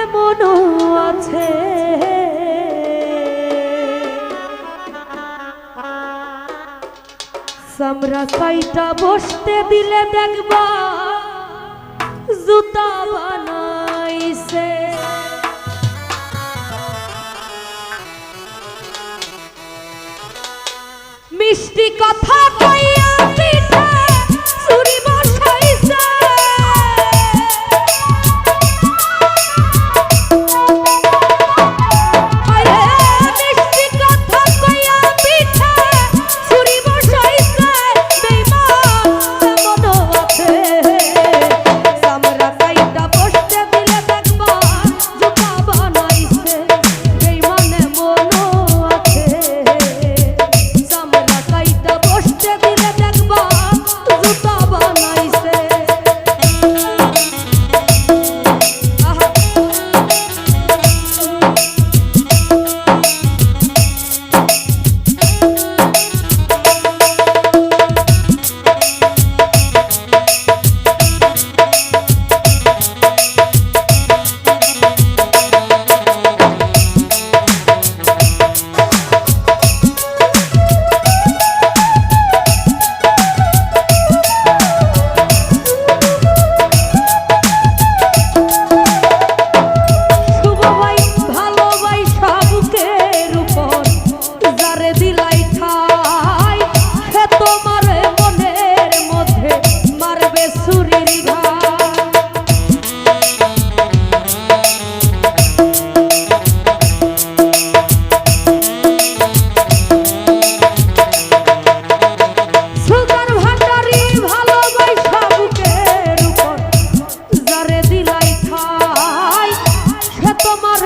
এমনও আছে। সামরা সাইটা বসতে দিলে দেখবা জুতা বানাইছে। মিষ্টি কথা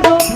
moro